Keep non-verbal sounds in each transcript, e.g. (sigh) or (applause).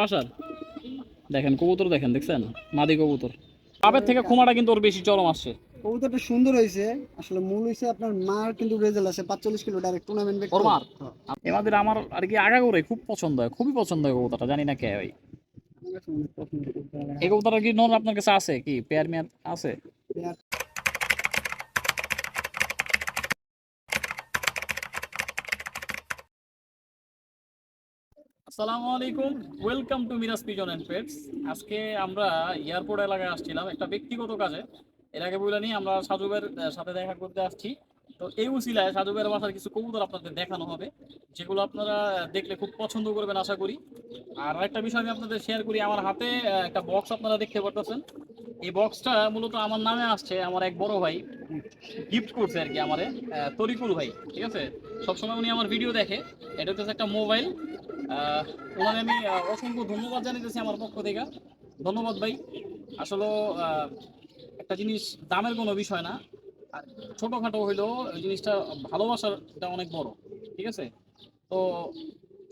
বাসার? দেখেন কবুতর দেখেন দেখছেন? মাদি কবুতর। পাবের থেকে খোমাটা কিন্তু ওর বেশি চরম আসছে। কবুতরটা সুন্দর হয়েছে। আসলে মূল হয়েছে আপনার মার কিন্তু রেজাল্ট আছে পাঁচচল্লিশ কিলো ডাইরেক্ট টুর্নামেন্ট ওর মার? এমাদের আমার আর কি আগা করে খুব পছন্দ হয় খুবই পছন্দ হয় কবুতরটা জানি না কে ভাই এই কবুতরটা কি নন আপনার কাছে আছে? কি পেয়ার মেয়ার আছে? আসসালামু আলাইকুম। Welcome to Miraj pigeon and pets আজকে আমরা এয়ারপোর্ট এলাকায় আসছিলাম একটা ব্যক্তিগত কাজে। এর আগে বলে নিই, আমরা সাজুবের সাথে দেখা করতে আসছি। তো এই উসিলায় সাজুবের বাসার কিছু কবুতর আপনাদের দেখানো হবে, যেগুলো আপনারা দেখলে খুব পছন্দ করবেন, আশা করি। আর একটা বিষয় আমি আপনাদের শেয়ার করি, আমার হাতে একটা বক্স আপনারা দেখতে পারতেছেন। এই বক্সটা মূলত আমার নামে আসছে, আমার এক বড় ভাই। গিফট করছে আর কি আমারে তরিকুল ভাই, ঠিক আছে? সবসময় উনি আমার ভিডিও দেখে। এটা হচ্ছে একটা মোবাইল ওনারে আমি অসংখ্য ধন্যবাদ জানাইতেছি আমার পক্ষ থেকে। ধন্যবাদ ভাই। আসলে একটা জিনিস দামের কোনো বিষয় না। আর ছোটোখাটো হইলেও জিনিসটা ভালোবাসাটা অনেক বড়, ঠিক আছে? তো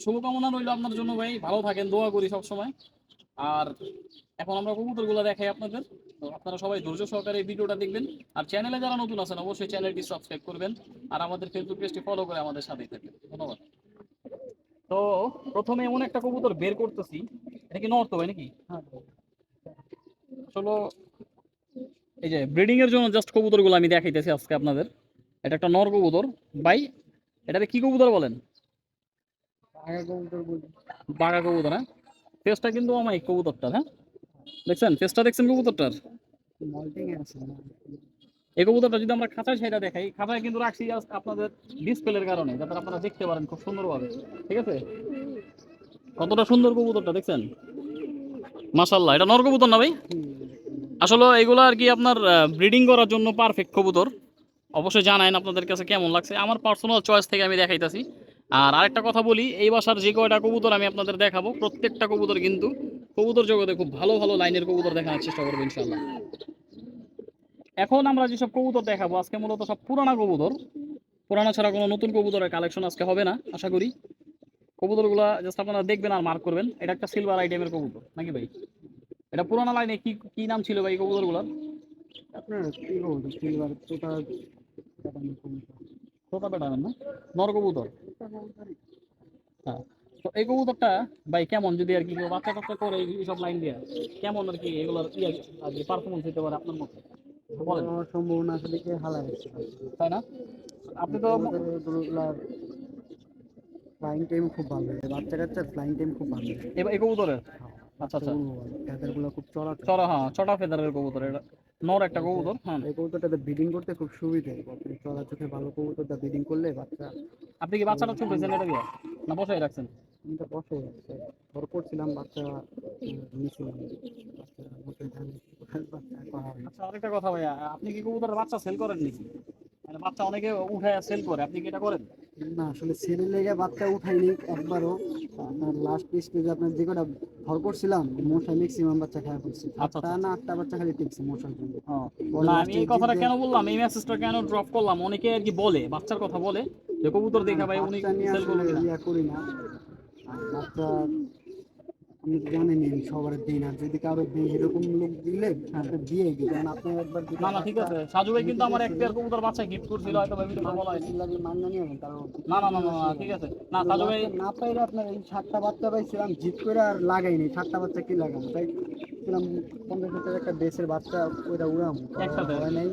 শুভকামনা রইল আপনার জন্য ভাই। ভালো থাকেন, দোয়া করি সবসময়। আর এখন আমরা কবুতরগুলো দেখাই আপনাদের। তো আপনারা সবাই ধৈর্য সহকারে ভিডিওটা দেখবেন। আর চ্যানেলে যারা নতুন আছেন, অবশ্যই চ্যানেলটি সাবস্ক্রাইব করবেন। আর আমাদের ফেসবুক পেজটি ফলো করে আমাদের সাথেই থাকবেন। ধন্যবাদ। তো প্রথমে এমন একটা কবুতর বের করতেছি। এটা কি ভাই নাকি? আসলে এই যে ব্রিডিং এর জন্য জাস্ট কবুতরগুলো আমি দেখাইতেছি আজকে আপনাদের। এটা একটা নর কবুতর। ভাই এটাতে কি কবুতর বলেন? বাঘা কবুতর হ্যাঁ? ফেসটা কিন্তু আমার এই কবুতরটার হ্যাঁ? দেখছেন? ফেসটা দেখছেন কবুতরটার? এই কবুতরটা যদি আমরা খাঁচায় সেটা দেখাই, খাঁচায় কিন্তু রাখছি আপনাদের ডিসপ্লের কারণে, যাতে আপনারা দেখতে পারেন খুব সুন্দরভাবে, ঠিক আছে? কতটা সুন্দর কবুতরটা, দেখছেন? মাশাল্লাহ এটা নর কবুতর না ভাই? আসলে এগুলো আর কি আপনার ব্রিডিং করার জন্য পারফেক্ট কবুতর। অবশ্যই জানায়েন আপনাদের কাছে কেমন লাগছে। আমার পার্সোনাল চয়েস থেকে আমি দেখাইতেছি। আর আরেকটা কথা বলি, এই বাসার যে কয়টা কবুতর আমি আপনাদের দেখাবো, প্রত্যেকটা কবুতর কিন্তু কবুতর জগতে খুব ভালো ভালো লাইনের কবুতর দেখানোর চেষ্টা করব ইনশাল্লাহ এখন আমরা যেসব কবুতর দেখাবো আজকে মূলত সব পুরানা কবুতর। পুরানা ছাড়া কোনো নতুন কবুতরের কালেকশন আজকে হবে না আশা করি। কবুতরগুলো জাস্ট আপনারা দেখবেন আর মার্ক করবেন। এটা একটা সিলভার আইটেমের কবুতর নাকি ভাই? এটা পুরানা লাইনে কি কি নাম ছিল ভাই কবুতরগুলোর? আপনার কি কবুতর? সিলভার তোতা তোতা পেটাবেন না? নর কবুতর? হ্যাঁ। তো এই কবুতরটা ভাই কেমন? যদি আর কি বাচ্চা কাচ্চা করে এই সব লাইন দিয়ে কেমন আর কি এগুলোর ইয়ে আর কি পারফরমেন্স দিতে পারে আপনার মতে? বলেন। সম্ভাবনা আসলে কি হালা তাই না? আপনি তো ফ্লাইং টাইম খুব ভালো বাচ্চা কাচ্চার ফ্লাইং টাইম খুব ভালো এবার এই কবুতরের? আচ্ছা আচ্ছা। ফেদার খুব চড়া চড়া হ্যাঁ চটা ফেদারের কবুতর এটা। নর একটা কবুতর হ্যাঁ। এই কবুতরটাতে ব্রিডিং করতে খুব সুবিধা। চড়া চোখে ভালো কবুতরটা ব্রিডিং করলে বাচ্চা আপনি কি বাচ্চাটা ছুটেছেন এটা দিয়ে না বসাই রাখছেন? আমি তো বসে যাচ্ছে ভর করছিলাম বাচ্চা নিয়েছিলাম আচ্ছা আরেকটা কথা ভাইয়া আপনি কি কবুতরের বাচ্চা সেল করেন নাকি? মানে বাচ্চা অনেকে উঠায় সেল করে আপনি কি এটা করেন? না আসলে ছেলে লেগে বাচ্চা উঠাইনি একবারও। আপনার লাস্ট স্টেজে আপনার যে কটা ভর করছিলাম মশাই ম্যাক্সিমাম বাচ্চা খাওয়া করছি আচ্ছা, আটটা না আটটা বাচ্চা খালি টিকছে মশার জন্য। না আমি এই কথাটা কেন বললাম? এই মেসেজটা কেন ড্রপ করলাম? অনেকে আর কি বলে বাচ্চার কথা বলে। যে কবুতর দেখা ভাই উনি সেল করবে না করি না। বাচ্চা আপনি তো জানেনই সবার দিন আর যদি কারও দিন এরকম লোক দিলে আপনি দিয়ে গেল কারণ আপনি একবার না না ঠিক আছে। সাজু ভাই কিন্তু আমার এক পেয়ার কবুতর বাচ্চা গিফট করছিল হয়তো ভাই ভিডিওতে বলা হয়নি। বাচ্চা মান্য নিয়ে কারণ না না না না না, ঠিক আছে। না সাজু ভাই না পাইলে আপনার এই সাতটা বাচ্চা পাইছিলাম জিত করে আর লাগাইনি। সাতটা বাচ্চা কি লাগাবো তাই? পঞ্চাশ একটা দেশের বাচ্চা ওইটা উড়াম। হয় নাই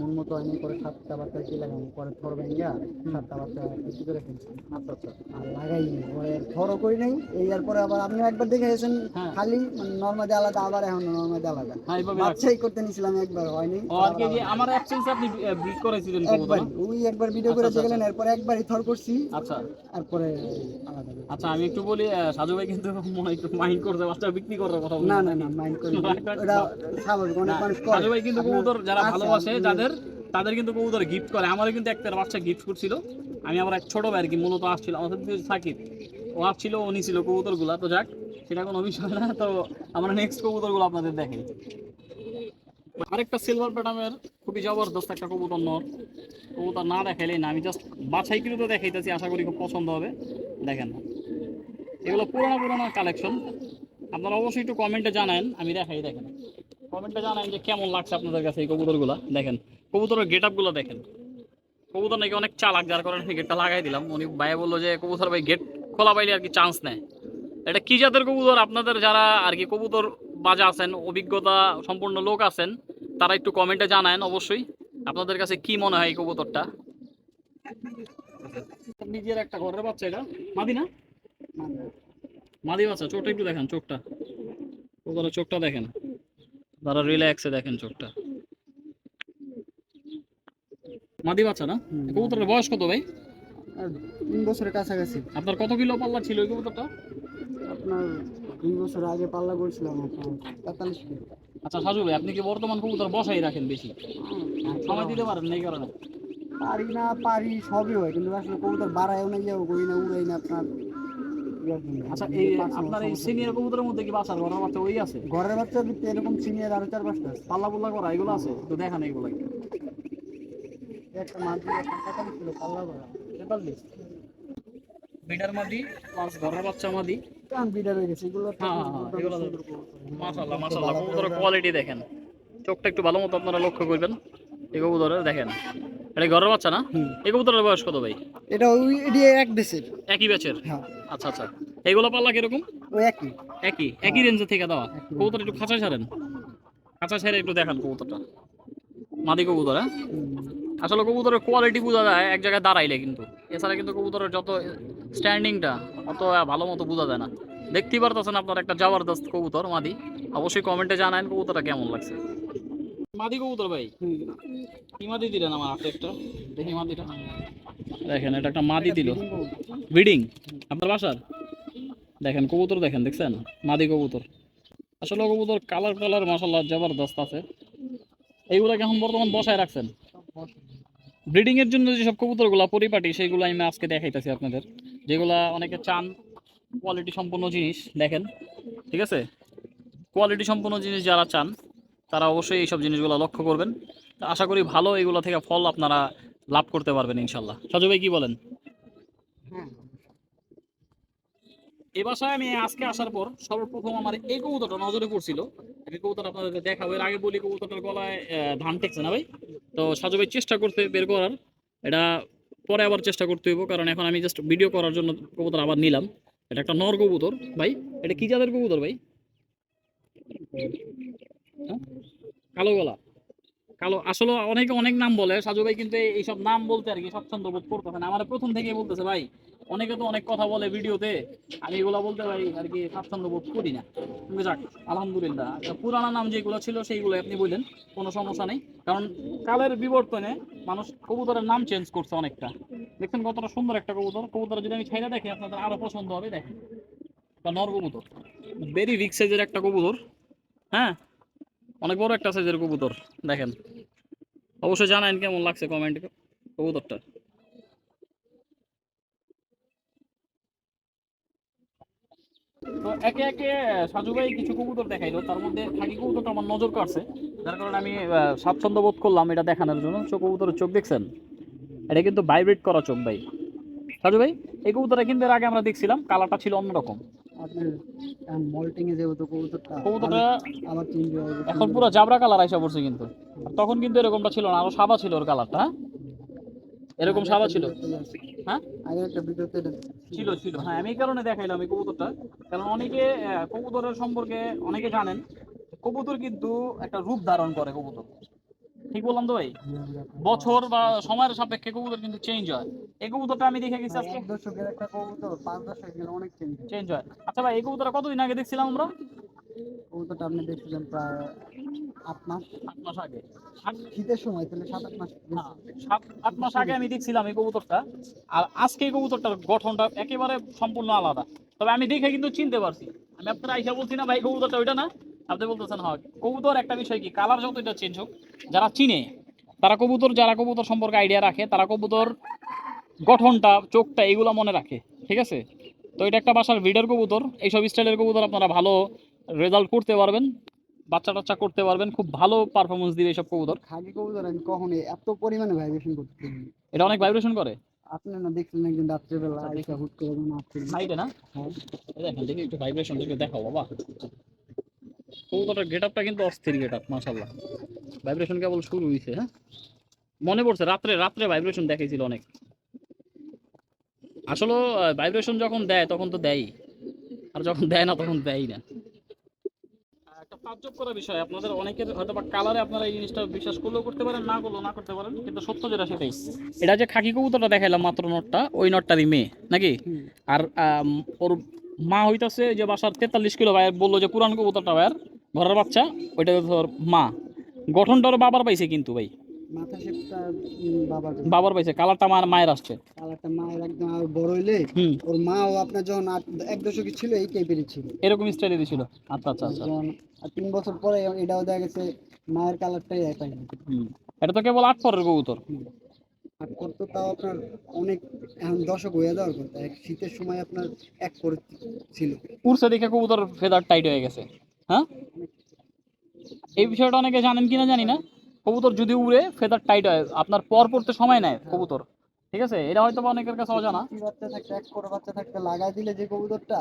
মন মতো হয়নি করে সাতটা বাচ্চা কি লাগাবো পরে থর ভেঙ্গা সাতটা বাচ্চা বিক্রি করে ফেলছি। আচ্ছা আচ্ছা। আর লাগাইনি পরে থরও করি নাই। এই আর পরে আবার আপনি একবার দেখে হ্যাঁ। খালি মানে নর্মালি আলাদা আবার এখন নর্মালি আলাদা। হ্যাঁ। বাচ্চাই করতে নিছিলাম একবার হয়নি। ও আর কি যে আমার অ্যাবসেন্সে আপনি ব্রিক করেছিলেন একবার? ওই একবার ভিডিও করে আচ্ছা, দেখলেন এরপরে একবারই থর করছি। আচ্ছা। তারপরে আলাদা। আচ্ছা আমি একটু বলি সাজু ভাই কিন্তু মনে একটু মাইন্ড করছে বাচ্চা বিক্রি করার কথা। না না না মাইন্ড করি (laughs) স্বাভাবিক অনেক মানুষ করে ভাই কিন্তু কবুতর যারা আচ্ছা, ভালোবাসে যাদের তাদের কিন্তু কবুতর গিফট করে। আমারও কিন্তু একটা বাচ্চা গিফট করছিল। আমি আমার এক ছোট ভাই আর কি মূলত আসছিল আমাদের সাথে সাকিব। ও আসছিল ও নিছিল কবুতরগুলা। তো যাক সেটা কোনো বিষয় না। তো আমরা নেক্সট কবুতরগুলো আপনাদের দেখাই। আরেকটা সিলভার প্যাটামের খুবই জবরদস্ত একটা কবুতর নর। কবুতর না দেখাইলেই না আমি জাস্ট বাছাই কিন্তু দেখাইতেছি আশা করি খুব পছন্দ হবে। দেখেন এগুলো পুরোনো পুরোনো কালেকশন আপনারা অবশ্যই একটু কমেন্টে জানান, আমি দেখাই, দেখেন। কমেন্টে জানান যে কেমন লাগছে আপনাদের কাছে এই কবুতরগুলো, দেখেন। কবুতরের গেট আপগুলো দেখেন। কবুতর নাকি অনেক চালাক, যার কারণে আমি গেটটা লাগাই দিলাম। উনি ভাইয়া বলল যে, কবুতর ভাই গেট খোলা পাইলে আর কি চান্স নেয়? এটা কি জাতের কবুতর? আপনাদের যারা আর কি কবুতর বাজা আছেন, অভিজ্ঞতা সম্পূর্ণ লোক আছেন, তারা একটু কমেন্টে জানান অবশ্যই। আপনাদের কাছে কি মনে হয় এই কবুতরটা? নিজের একটা ঘরের বাচ্চা এটা। মাদি না? মাদি বাচ্চা চোখটা একটু দেখেন চোখটা। কবুতরের চোখটা দেখেন। তারা রিল্যাক্সে দেখেন চোখটা। মাদি বাচ্চা না। কবুতরের বয়স কত ভাই? তিন বছরের কাছাকাছি। আপনার কত কিলো পাল্লা ছিল ওই কবুতরটা? আপনার দুই বছর আগে পাল্লা করছিলাম আপনার তেতাল্লিশ কিলো। আচ্ছা সাজু ভাই আপনি কি বর্তমান কবুতর বসাই রাখেন বেশি? সময় দিতে পারেন না এই কারণে? পারি না পারি সবই হয় কিন্তু আসলে কবুতর বাড়ায়ও না যাও করি না উড়াই না আপনার। আচ্ছা এই আপনার এই সিনিয়র কবুতরের মধ্যে কি বাসার ঘরের বাচ্চা ওই আছে? ঘরের বাচ্চা এরকম সিনিয়র আরও চার পাঁচটা আছে। পাল্লা পুল্লা করা এগুলো আছে? তো দেখান এগুলো একটা মাছ একটা তেতাল্লিশ পাল্লা করা তেতাল্লিশ বিডার মাদি প্লাস ঘরের বাচ্চা মাদি কান বিডার হয়ে গেছে। এগুলো হ্যাঁ, হ্যাঁ, এগুলো কবুতরের কোয়ালিটি দেখেন। চোখটা একটু ভালো মতো আপনারা লক্ষ্য করবেন। এই কবুতরের দেখেন। এটা ঘরের বাচ্চা না? এই কবুতরের বয়স কত ভাই? এটা ওই এটি এক দেশের একই ব্যাচের হ্যাঁ। আচ্ছা আচ্ছা। এইগুলো পাল্লা কীরকম? ওই একই। একই? একই রেঞ্জে থেকে দেওয়া। কবুতর একটু খাঁচা ছাড়েন খাঁচা ছেড়ে একটু দেখান কবুতরটা। মাদি কবুতর হ্যাঁ। আসলে কবুতরের কোয়ালিটি বোঝা যায় এক জায়গায় দাঁড়াইলে কিন্তু। এছাড়া কিন্তু কবুতরের যত স্ট্যান্ডিংটা অত ভালো মতো বোঝা যায় না। দেখতেই পারতেছেন আপনার একটা জবরদস্ত কবুতর মাদি। অবশ্যই কমেন্টে জানান কবুতরটা কেমন লাগছে। মাদি কবুতর ভাই? হুম। কি মাদি দিলেন আমার হাতে একটা। দেখি মাদিটা দেখেন, এটা একটা মাদি দিল। ব্রিডিং আপনার বাসার? দেখেন, কবুতর দেখেন, দেখছেন? মাদি কবুতর। আসলে কবুতর কালার কালার মাসাল্লাহ জবরদস্ত আছে। এইগুলাকে এখন বর্তমান বসায় রাখছেন। ব্রিডিং এর জন্য যেসব কবুতরগুলা পরিপাটি, সেইগুলো আমি আজকে দেখাইতেছি আপনাদের। যেগুলা অনেকে চান কোয়ালিটি সম্পন্ন জিনিস, দেখেন। ঠিক আছে? কোয়ালিটি সম্পন্ন জিনিস যারা চান, তারা অবশ্যই এইসব জিনিসগুলো লক্ষ্য করবেন। আশা করি ভালো এগুলো থেকে ফল আপনারা লাভ করতে পারবেন ইনশাল্লাহ সাজু ভাই কি বলেন? এই বাসায় আমি আজকে আসার পর সর্বপ্রথম আমার এই কবুতরটা নজরে পড়ছিল। এই কবুতর আপনাদের দেখাবো। এর আগে বলি কবুতরটার গলায় ধান টেকছে না ভাই? তো সাজু ভাই চেষ্টা করতে বের করার। এটা পরে আবার চেষ্টা করতে হইব, কারণ এখন আমি জাস্ট ভিডিও করার জন্য কবুতর আবার নিলাম। এটা একটা নর কবুতর ভাই। এটা কি জাতের কবুতর ভাই? হ্যাঁ? কালো গলা। কালো, আসলে অনেকে অনেক নাম বলে, সাজু ভাই কিন্তু এইসব নাম বলতে আর কি স্বচ্ছন্দ বোধ করতেছে না। আমার প্রথম থেকেই বলতেছে, ভাই, অনেকে তো অনেক কথা বলে ভিডিওতে, আমি এগুলা বলতে পারি আর কি স্বাচ্ছন্দ্য বোধ করি না। যাক, আলহামদুলিল্লাহ। একটা পুরানা নাম যেগুলো ছিল সেইগুলো আপনি বললেন, কোনো সমস্যা নেই। কারণ কালের বিবর্তনে মানুষ কবুতরের নাম চেঞ্জ করছে অনেকটা। দেখছেন কতটা সুন্দর একটা কবুতর। কবুতর যদি আমি ছাইরা দেখি, আপনাদের আরও পছন্দ হবে, দেখেন। নর কবুতর ভেরি বিগ সাইজের একটা কবুতর। হ্যাঁ? অনেক বড় একটা সাইজের কবুতর, দেখেন। অবশ্যই জানান কেমন লাগছে কমেন্ট কবুতরটা। তো একে একে সাজু ভাই কিছু কবুতর দেখাইলো, তার মধ্যে খাকি কবুতরটা আমার নজর কাটছে যার কারণে আমি স্বাচ্ছন্দ্য বোধ করলাম এটা দেখানোর জন্য। চোখ কবুতরের চোখ দেখছেন? এটা কিন্তু ভাইব্রেট করা চোখ ভাই। সাজু ভাই, এই কবুতরটা কিন্তু আগে আমরা দেখছিলাম কালারটা ছিল অন্যরকম। মল্টিং এ যেহেতু কবুতরটা কবুতরটা আবার চেঞ্জ হয়ে গেছে এখন পুরো জাবরা কালার আইসা পড়ছে কিন্তু। তখন কিন্তু এরকমটা ছিল না আরও সাদা ছিল ওর কালারটা হ্যাঁ? এরকম সাদা ছিল। হ্যাঁ? আগে একটা ভিডিওতে ছিল ছিল। হ্যাঁ আমি এই কারণে দেখাইলাম এই কবুতরটা। কারণ অনেকে কবুতরের সম্পর্কে অনেকে জানেন কবুতর কিন্তু একটা রূপ ধারণ করে কবুতর। ঠিক বললাম তো ভাই? বছর বা সময়ের সাপেক্ষে কবুতর কিন্তু চেঞ্জ হয়। এই কবুতরটা আমি দেখে গেছি আজকে। এক দশকের একটা কবুতর পাঁচ দশক গেলে অনেক চেঞ্জ চেঞ্জ হয়। আচ্ছা ভাই এই কবুতরটা কতদিন আগে দেখছিলাম আমরা? কবুতরটা আপনি দেখছিলেন প্রায় আট মাস। আট মাস আগে। শীতের সময় তাহলে সাত আট মাস। হ্যাঁ, সাত আট মাস আগে আমি দেখছিলাম এই কবুতরটা। আর আজকে এই কবুতরটার গঠনটা একেবারে সম্পূর্ণ আলাদা। তবে আমি দেখে কিন্তু চিনতে পারছি। আমি আপনার আইসা বলছি না ভাই কবুতরটা ওইটা না। আপনি বলতেছেন হয় কবুতর একটা বিষয় কি? কালার যত এটা চেঞ্জ হোক যারা চিনে তারা কবুতর যারা কবুতর সম্পর্কে আইডিয়া রাখে তারা কবুতর গঠনটা চোখটা এগুলো মনে রাখে ঠিক আছে? তো এটা একটা বাসার ব্রিডার কবুতর এইসব স্টাইলের কবুতর আপনারা ভালো রেজাল্ট করতে পারবেন বাচ্চা টাচ্চা করতে পারবেন খুব ভালো পারফরমেন্স দিবে এইসব কবুতর। খাগি কবুতর আমি কখনোই এত পরিমাণে ভাইব্রেশন করতে এটা অনেক ভাইব্রেশন করে? আপনি না দেখছিলেন একদিন রাত্রেবেলা আচ্ছা, হুট করে না? হ্যাঁ। দেখেন দেখি একটু ভাইব্রেশন দেখে দেখাও বাবা। কবুতরটার গেট আপটা কিন্তু অস্থির গেট আপ মাসাল্লাহ ভাইব্রেশন কেবল শুরু হয়েছে হ্যাঁ? মনে পড়ছে রাত্রে রাত্রে ভাইব্রেশন দেখাইছিল অনেক। আসলে ভাইব্রেশন যখন দেয় তখন তো দেয়ই। আর যখন দেয় না তখন দেয়ই না। একটা তাজ্জব করার বিষয় আপনাদের অনেকের হয়তো বা কালারে আপনারা এই জিনিসটা বিশ্বাস করলেও করতে পারেন না করলেও না করতে পারেন কিন্তু সত্য যেটা সেটাই। এটা যে খাকি কবুতরটা দেখাইলাম মাত্র নটটা ওই নটটারই মেয়ে নাকি? আর ওর মা হইতাছে যে বাসার তেতাল্লিশ কিলো ভাই বলল যে পুরান কবুতরটা ভাইয়ের ঘরের বাচ্চা ওইটা ধর মা। গঠনটা ওর বাবার পাইছে কিন্তু ভাই। বাবার পাইছে কালারটা মার মায়ের আসছে। কালারটা মায়ের একদম আর বড় হইলে ওর মাও আপনার যখন এক দশকে ছিল এই টাইপেরই ছিল। এরকম স্টাইলে দিছিল। আচ্ছা আচ্ছা আচ্ছা। আর তিন বছর পরে এটাও দেখা গেছে মায়ের কালারটাই হুম। এটা তো কেবল আট পরের কবুতর। আর করতো তাও আপনার অনেক, এখন দশক হয়ে যাওয়ার কথা শীতের সময় আপনার এক করে ছিল। উড়ছে দেখে কবুতর ফেদার টাইট হয়ে গেছে। হ্যাঁ? এই বিষয়টা অনেকে জানেন কিনা জানি না। কবুতর যদি উড়ে ফেদার টাইট হয়। আপনার পর পড়তে সময় নেয় কবুতর। ঠিক আছে? এটা হয়তো বা অনেকের কাছে অজানা। বাচ্চা থাকতে এক করে বাচ্চা থাকতে লাগাই দিলে যে কবুতরটা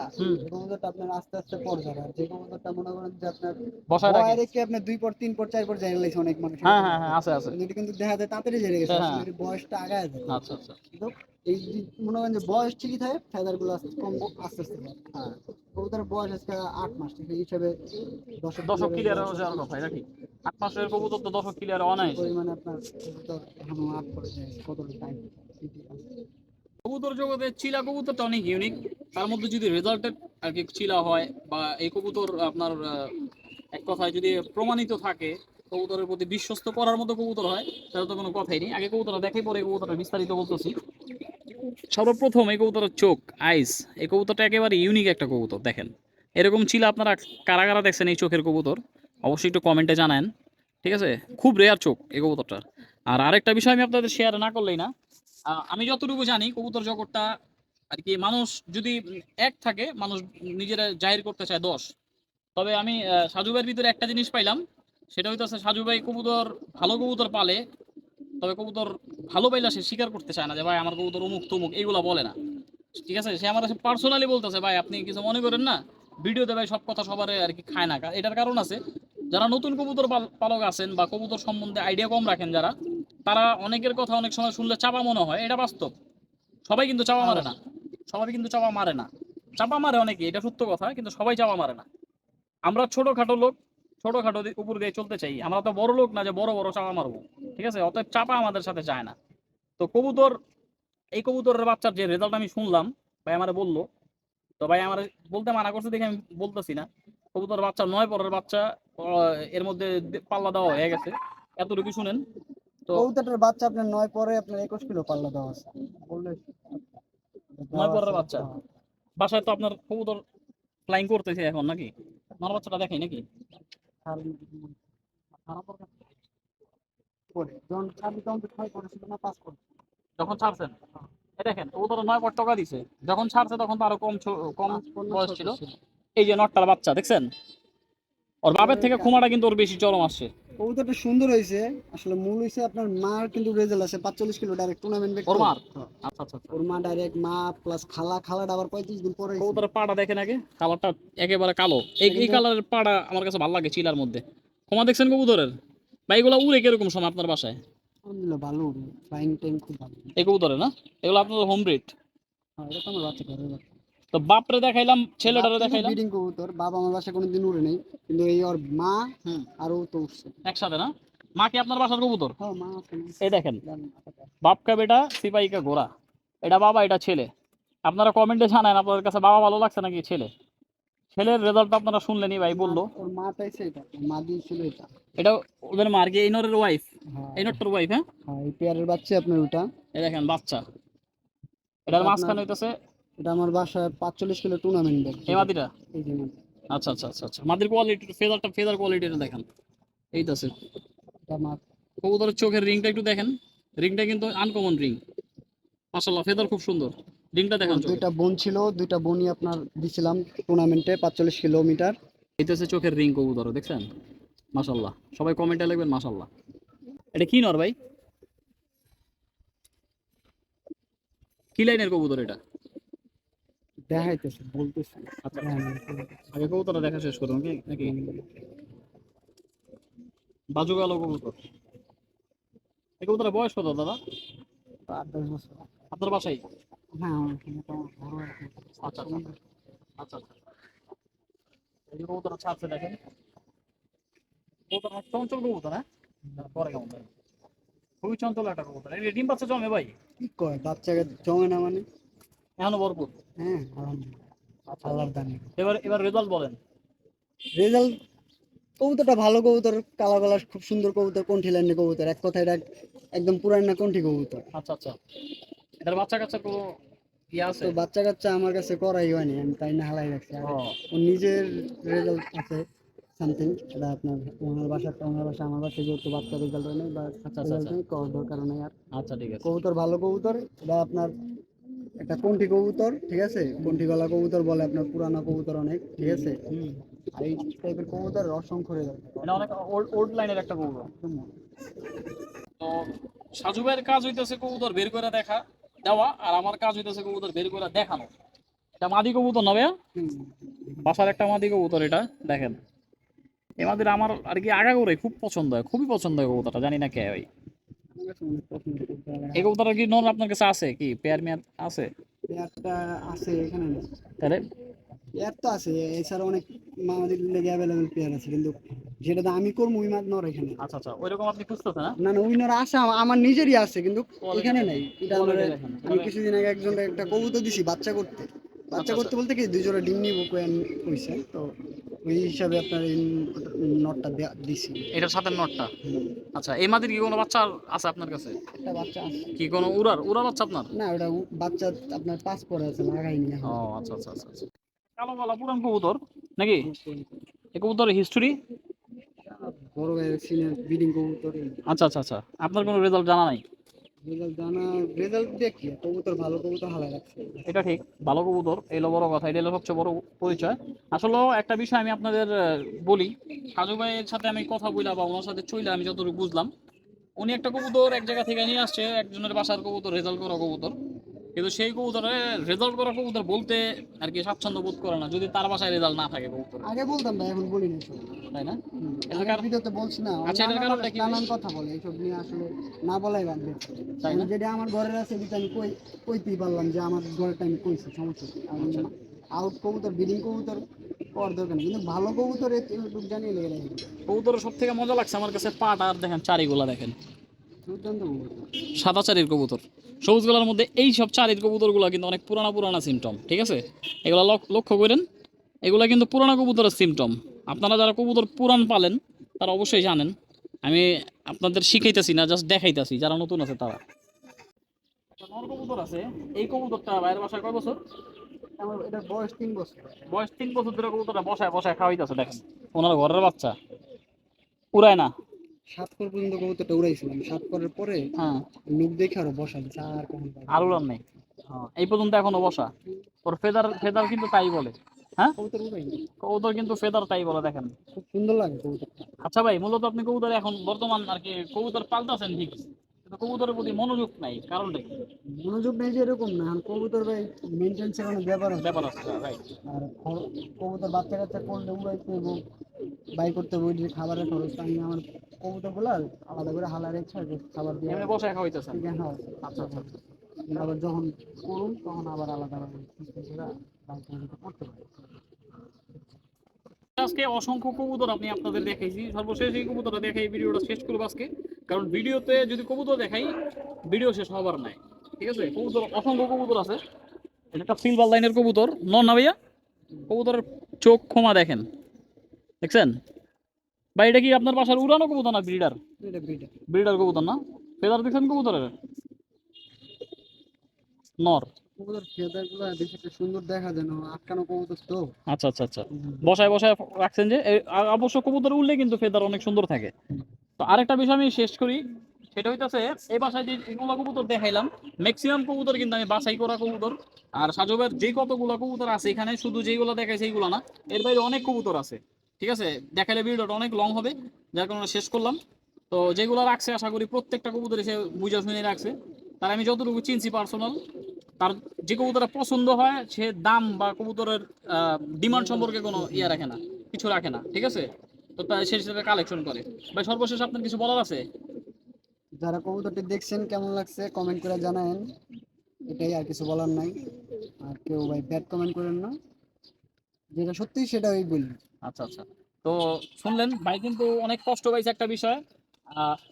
কবুতরটা আপনার আস্তে আস্তে পর যাবে। আর যে কবুতরটা মনে করেন যে আপনার বসায় রাখে। রেখে আপনার দুই পর তিন পর চার পর যাই লাগছে অনেক মানুষ হ্যাঁ হ্যাঁ হ্যাঁ আছে আছে। যদি কিন্তু দেখা যায় তাড়াতাড়ি জেনে গেছে। হ্যাঁ। বয়সটা আগায় যায়। আচ্ছা আচ্ছা। কিন্তু এই যে মনে করেন যে বয়স ঠিকই থাকে ফেদারগুলো আস্তে কম আস্তে আস্তে হ্যাঁ। কবুতরের বয়স আজকে আট মাস সেই হিসাবে দশক দশক ক্লিয়ার বয়স যাওয়ার কথা এটা কি আট মাসের কবুতর তো দশক ক্লিয়ার অনাই পরিমাণে আপনার কবুতর এখনও আট করে কতটা টাইম কবুতর জগতে চিলা কবুতরটা অনেক ইউনিক তার মধ্যে যদি রেজাল্টেড আর কি চিলা হয় বা এই কবুতর আপনার এক কথায় যদি প্রমাণিত থাকে, কবুতরের প্রতি বিশ্বস্ত করার মতো কবুতর হয়, তাহলে তো কোনো কথাই নেই। আগে কবুতরটা দেখে, পরে কবুতরটা বিস্তারিত বলতেছি। সর্বপ্রথম এই কবুতরের চোখ আইস এই কবুতরটা একেবারে ইউনিক একটা কবুতর, দেখেন। এরকম ছিল আপনারা কারা কারা দেখছেন এই চোখের কবুতর, অবশ্যই একটু কমেন্টে জানান, ঠিক আছে? খুব রেয়ার চোখ এই কবুতরটার। আর আরেকটা বিষয় আমি আপনাদের শেয়ার না করলেই না আমি যতটুকু জানি কবুতর জগৎটা আর কি মানুষ যদি এক থাকে, মানুষ নিজেরা জাহির করতে চায় দশ। তবে আমি সাজু ভাইয়ের ভিতরে একটা জিনিস পাইলাম, সেটা হইতেছে সাজু ভাই কবুতর, ভালো কবুতর পালে, তবে কবুতর ভালো পাইলে সে স্বীকার করতে চায় না যে, ভাই, আমার কবুতর অমুক তমুক, এইগুলা বলে না। ঠিক আছে? সে আমার পার্সোনালি বলতেছে, ভাই, আপনি কিছু মনে করেন না, ভিডিওতে ভাই সব কথা সবার আর কি খায় না। এটার কারণ আছে, যারা নতুন কবুতর পালক আছেন বা কবুতর সম্বন্ধে আইডিয়া কম রাখেন যারা তারা অনেকের কথা অনেক সময় শুনলে চাপা মনে হয়, এটা বাস্তব। সবাই কিন্তু চাপা মারে না। সবাই কিন্তু চাপা মারে না। চাপা মারে অনেকে, এটা সত্য কথা, কিন্তু সবাই চাপা মারে না। আমরা ছোটখাটো লোক, ছোটখাটো উপর দিয়ে চলতে চাই। আমরা তো বড় লোক না যে বড় বড় চাপা মারবো। ঠিক আছে? অতএব চাপা আমাদের সাথে যায় না। তো কবুতর, এই কবুতরের বাচ্চার যে রেজাল্ট আমি শুনলাম, ভাই আমার বলল। তো ভাই আমার বলতে মানা করছে দেখে আমি বলতেছি না। কবুতর বাচ্চা নয় পরের বাচ্চা এর মধ্যে পাল্লা দেওয়া হয়ে গেছে। এতটুকু শুনেন। তো কবুতরটার বাচ্চা আপনার নয় পরে আপনার একুশ কিলো পাল্লা দেওয়া আছে। নয় পরের বাচ্চা? বাসায় তো আপনার কবুতর ফ্লাইং করতেছে এখন নাকি? আমার বাচ্চাটা দেখাই নাকি? যখন ছাড়ছেন এই দেখেন কবুতর নয় পর টাকা দিছে। যখন ছাড়ছে তখন তো আরও কম কম বয়স ছিল। ছিল। এই যে নটটার বাচ্চা দেখছেন? ওর বাপের থেকে খুমাটা কিন্তু ওর বেশি চরম আসছে। কবুতরটা সুন্দর হয়েছে। আসলে মূল হয়েছে আপনার মার কিন্তু রেজাল্ট আছে পাঁচচল্লিশ কিলো ডাইরেক্ট টুর্নামেন্ট ওর মার? আচ্ছা আচ্ছা আচ্ছা। ওর মা ডাইরেক্ট মা প্লাস খালা খালাটা আবার পঁয়ত্রিশ দিন পরে হয়েছে। কবুতরের পাটা দেখেন আগে কালারটা একেবারে কালো। এই এই কালারের পাটা আমার কাছে ভালো লাগে চিলার মধ্যে। ক্ষমা দেখছেন কবুতরের? বা এগুলো উড়ে কীরকম সময় আপনার বাসায়? আলহামদুলিল্লাহ ভালো ফ্লাইং টাইম খুব ভালো। এই কবুতরের না? এগুলো আপনাদের হোম ব্রিড হ্যাঁ এটা তো আমার বাচ্চা। তো বাপরে দেখাইলাম ছেলেটারে দেখাইলাম। ব্রিডিং কবুতর বাবা আমার বাসায় কোনোদিন উড়ে নেই কিন্তু এই ওর মা আর ও তো উঠছে একসাথে না? মা কি আপনার বাসার কবুতর? হ্যাঁ এই দেখেন বাপকা বেটা সিপাহিকা ঘোড়া এটা বাবা এটা ছেলে। আপনারা কমেন্টে জানান আপনাদের কাছে বাবা ভালো লাগছে নাকি ছেলে? ছেলের রেজাল্ট আপনারা শুনলেনই ভাই বলল। ওর মা চাইছে এটা মা দিয়েছিল এটা। এটা ওদের মার কি এই ওয়াইফ হ্যাঁ। ওয়াইফ হ্যাঁ? হ্যাঁ এই পেয়ারের বাচ্চা আপনার ওটা। এই দেখেন বাচ্চা। এটার মাঝখানে হইতেছে এটা আমার বাসায় পাঁচচল্লিশ কিলো টুর্নামেন্ট দেয় এই মাদিটা। আচ্ছা আচ্ছা আচ্ছা আচ্ছা। মাদির কোয়ালিটি ফেদারটা ফেদার কোয়ালিটিটা দেখেন। এই তো আছে। কবুতরের চোখের রিংটা একটু দেখেন। রিংটা কিন্তু আনকমন রিং মাশাল্লাহ ফেদার খুব সুন্দর। রিংটা দেখেন দুইটা বোন ছিল দুইটা বোনই আপনার দিছিলাম টুর্নামেন্টে পাঁচচল্লিশ কিলোমিটার এই তো আছে চোখের রিং কবুতর দেখছেন? মাশাল্লাহ সবাই কমেন্টে লিখবেন মাশাল্লাহ এটা কি নর ভাই? কি লাইনের কবুতর এটা? দেখাইতেছে বলতেছে। আচ্ছা হ্যাঁ, আগে কবুতরটা দেখা শেষ করুন কি? নাকি? বাজু গেল কবুতর। এই কবুতরের বয়স কত দাদা? আট দশ বছর। আপনার বাসায়? হ্যাঁ আচ্ছা আচ্ছা। আচ্ছা আচ্ছা। এই যে কবুতরটা ছাড়ছে দেখেন। কবুতর চঞ্চল কবুতর হ্যাঁ? পরে কেমন খুবই চঞ্চল একটা কবুতর। ডিম বাচ্চা জমে ভাই? কি কয় বাচ্চাকে জমে না মানে? এখনও ভরপুর? হ্যাঁ আল্লাহর দানে এবার এবার রেজাল্ট বলেন। রেজাল্ট কবুতরটা ভালো কবুতর কালা কালা খুব সুন্দর কবুতর কণ্ঠি লাইনের কবুতর? এক কথায় এটা একদম পুরান না কণ্ঠি কবুতর? আচ্ছা আচ্ছা। এটার বাচ্চা কাচ্চা কোনো ইয়ে আছে? তো বাচ্চা কাচ্চা আমার কাছে করাই হয়নি আমি তাই না হালাই রাখছি। আর ও, নিজের রেজাল্ট আছে সামথিং এটা আপনার ওনার বাসাটা ওনার বাসা আমার বাসায় যেহেতু বাচ্চা রেজাল্ট হয় নাই বা আচ্ছা, আচ্ছা। নেই দরকার নেই আর। আচ্ছা ঠিক আছে। কবুতর ভালো কবুতর এটা আপনার একটা কণ্ঠি কবুতর, ঠিক আছে? কণ্ঠি গলা কবুতর বলে আপনার, পুরানো কবুতর অনেক, ঠিক আছে? আর এই টাইপের কবুতর অসংখ্য রেজাল্ট এটা অনেক ওল্ড লাইনের একটা কবুতর। তো সাজু ভাইয়ের কাজ হইতেছে কবুতর বের করে দেখা, দেওয়া, আর আমার কাজ হইতেছে কবুতর বের করে দেখানো। এটা মাদি কবুতর না ভাইয়া? বাসার একটা মাদি কবুতর এটা, দেখেন। এই মাদির আমার আর কি আগা করে খুব পছন্দ হয়, খুবই পছন্দ হয় কবুতরটা, জানি না কে ভাই এই কি নর আপনার কাছে আছে? কি পেয়ার মেয়ার আছে? পেয়ারটা আছে এখানে। না তাহলে? পেয়ার তো আছে এছাড়া অনেক আমাদের লেগে অ্যাভেলেবেল পেয়ার আছে কিন্তু যেটা আমি করব ওই মাছ নর এখানে। আচ্ছা আচ্ছা ওইরকম আপনি খুঁজতেছেন না না না ওই নর আছে আমার নিজেরই আছে কিন্তু এখানে নেই। এটা আমার আমি কিছুদিন আগে একজন একটা কবুতর দিছি বাচ্চা করতে। বাচ্চা আচ্ছা, করতে বলতে কি দুই জোড়া ডিম নিবো কইছে তো ওই হিসাবে আপনার এই নটটা দিছি। এটার সাথে নটটা? আচ্ছা এই মাদির কি কোনো বাচ্চা আছে আপনার কাছে? একটা বাচ্চা আছে। কি কোনো উড়ার? উড়ার বাচ্চা আপনার? না ওটা বাচ্চা আপনার পাস পরে আছে লাগাইনি ও আচ্ছা আচ্ছা আচ্ছা আচ্ছা। কালো গলা পুরান কবুতর নাকি? এই কবুতরের হিস্টোরি বড় ভাইয়ের সিনিয়র ব্রিডিং কবুতর আচ্ছা আচ্ছা আচ্ছা। আপনার কোনো রেজাল্ট জানা নাই? এটা ঠিক, ভালো কবুতর এলো বড় কথা, এটা হলো সবচেয়ে বড় পরিচয়। আসলে একটা বিষয় আমি আপনাদের বলি, সাজু ভাইয়ের সাথে আমি কথা বললাম বা ওনার সাথে চইলা আমি যতটুকু বুঝলাম, উনি একটা কবুতর এক জায়গা থেকে নিয়ে আসছে, একজনের বাসার কবুতর, রেজাল্ট করা কবুতর। কিন্তু সেই কবুতরে রেজাল্ট করা কবুতর বলতে আর কি স্বাচ্ছন্দ্য বোধ করে না যদি তার বাসায় রেজাল্ট না থাকে কবুতর আগে বলতাম ভাই এখন বলি না তাই না? এটার ভিডিওতে বলছি না আচ্ছা, এটার কারণটা কি? নানান কথা বলে এইসব নিয়ে আসলে না বলাই বাদ তাই না? যেটা আমার ঘরের আছে যেটা আমি কই কইতেই পারলাম যে আমার ঘরেরটা আমি কইছি সমস্যা। আউট কবুতর ব্রিডিং কবুতর করার দরকার নেই কিন্তু ভালো কবুতর ইউটিউব জানিয়ে লেগে রাখি কবুতরের সব থেকে মজা লাগছে আমার কাছে পাট আর দেখেন চারিগুলা দেখেন। দুর্দান্ত কবুতর। সাদা চারির কবুতর। সবুজ গোলার মধ্যে এই সব চারির কবুতরগুলো কিন্তু অনেক পুরানা পুরানা সিমটম ঠিক আছে? এগুলো লক্ষ্য করেন এগুলো কিন্তু পুরানা কবুতরের সিমটম আপনারা যারা কবুতর পুরান পালেন তারা অবশ্যই জানেন। আমি আপনাদের শিখাইতেছি না জাস্ট দেখাইতেছি যারা নতুন আছে তারা। নর কবুতর আছে এই কবুতরটা বাইরের বাসায় কয় বছর? এটা বয়স তিন বছর। বয়স তিন বছর ধরে কবুতরটা বসায় বসায় খাওয়াইতেছে দেখেন। ওনার ঘরের বাচ্চা। উড়ায় না। সাত পর পর্যন্ত কবুতরটা উড়াইছিলাম। সাত পরে হ্যাঁ। লুক দেখে আরও বসা দিচ্ছে আর কখন পারব। আর উড়ান নেই? এই পর্যন্ত এখনও বসা? ওর ফেদার ফেদার কিন্তু তাই বলে। হ্যাঁ? কবুতর উড়াই কবুতর কিন্তু ফেদার তাই বলে দেখেন। খুব সুন্দর লাগে কবুতরটা। আচ্ছা ভাই মূলত আপনি কবুতর এখন বর্তমান আর কি কবুতর পাল্টাছেন ঠিক? কিন্তু কবুতরের প্রতি মনোযোগ নাই কারণটা কি? মনোযোগ নেই যে এরকম না কবুতর ভাই মেনটেন্সের অনেক ব্যাপার আছে। ব্যাপার আছে রাইট আর কবুতর বাচ্চা কাচ্চা করলে উড়াইতে এবং বাই করতে হবে খাবারের খরচ আমি আমার কবুতরগুলো আলাদা করে হালার আছে খাবার দিয়ে এমনি বসায় খাওয়াইতেছেন? ঠিক আছে আচ্ছা আচ্ছা আচ্ছা। আবার যখন করুন তখন আবার আলাদা আলাদা করতে পারি। আজকে অসংখ্য কবুতর আপনি আপনাদের দেখাইছি। সর্বশেষ এই কবুতরটা দেখাই ভিডিওটা শেষ করব আজকে। কারণ ভিডিওতে যদি কবুতর দেখাই ভিডিও শেষ হবার নাই। ঠিক আছে? কবুতর অসংখ্য কবুতর আছে। এটা একটা সিলভার লাইনের কবুতর। নন না ভাইয়া? কবুতরের চোখ ক্ষমা দেখেন। দেখছেন? ভাই এটা কি আপনার বাসার উড়ানো কবুতর না ব্রিডার ব্রিডার কবুতর না? ফেদার দেখছেন কবুতরের? নর। কবুতর সুন্দর দেখা আটকানো কবুতর তো। আচ্ছা আচ্ছা আচ্ছা। বসায় বসায় রাখছেন যে অবশ্য কবুতর উঠলে কিন্তু ফেদার অনেক সুন্দর থাকে। তো আরেকটা বিষয় আমি শেষ করি সেটা হইতাছে এই বাসায় যে এগুলো কবুতর দেখাইলাম ম্যাক্সিমাম কবুতর কিন্তু আমি বাছাই করা কবুতর। আর সাজবের যে কতগুলো কবুতর আছে এখানে শুধু যেইগুলো দেখাই সেইগুলো না এর বাইরে অনেক কবুতর আছে। ঠিক আছে? দেখাইলে ভিডিওটা অনেক লং হবে, যার কারণে শেষ করলাম। তো যেগুলো রাখছে, আশা করি প্রত্যেকটা কবুতর এসে বুঝা শুনে রাখছে। তার আমি যতটুকু চিনছি পার্সোনাল তার যে কবুতরটা পছন্দ হয়, সে দাম বা কবুতরের ডিমান্ড সম্পর্কে কোনো ইয়ে রাখে না, কিছু রাখে না, ঠিক আছে? তো সে হিসেবে কালেকশন করে। ভাই, সর্বশেষ আপনার কিছু বলার আছে? যারা কবুতরটি দেখছেন, কেমন লাগছে? কমেন্ট করে জানায়েন। এটাই আর কিছু বলার নাই। আর কেউ ভাই ব্যাড কমেন্ট করেন না। যেটা সত্যি সেটা ওই বলি। আচ্ছা আচ্ছা। তো শুনলেন ভাই কিন্তু অনেক কষ্ট পাইছে একটা বিষয়।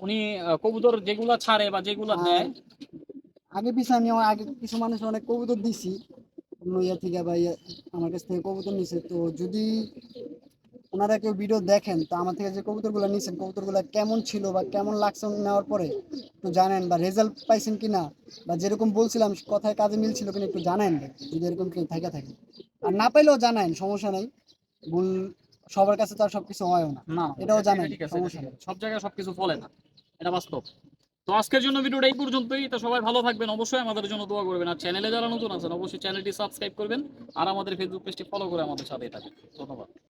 উনি কবুতর যেগুলা ছাড়ে বা যেগুলা দেয়। আগে পিছিয়ে আমি আগে কিছু মানুষ অনেক কবুতর দিছি। অন্য ইয়া থেকে বা আমার কাছ থেকে কবুতর নিছে। তো যদি ওনারা কেউ ভিডিও দেখেন তো আমার থেকে যে কবুতরগুলো নিছেন কবুতরগুলো কেমন ছিল বা কেমন লাগছে নেওয়ার পরে একটু জানেন বা রেজাল্ট পাইছেন কিনা বা যেরকম বলছিলাম কথায় কাজে মিলছিল কিনা একটু জানেন। যদি এরকম কেউ থাকে থাকে। আর না পাইলেও জানায়েন সমস্যা নাই। ভুল সবার কাছে তো আর সবকিছু হয় না। না এটাও এটা জানেন, ঠিক আছে। সব জায়গায় সবকিছু ফলে না এটা বাস্তব। তো আজকের জন্য ভিডিওটা এই পর্যন্তই তো সবাই ভালো থাকবেন অবশ্যই আমাদের জন্য দোয়া করবেন। আর চ্যানেলে যারা নতুন আছেন অবশ্যই চ্যানেলটি সাবস্ক্রাইব করবেন আর আমাদের ফেসবুক পেজটি ফলো করে আমাদের সাথে থাকবেন। ধন্যবাদ।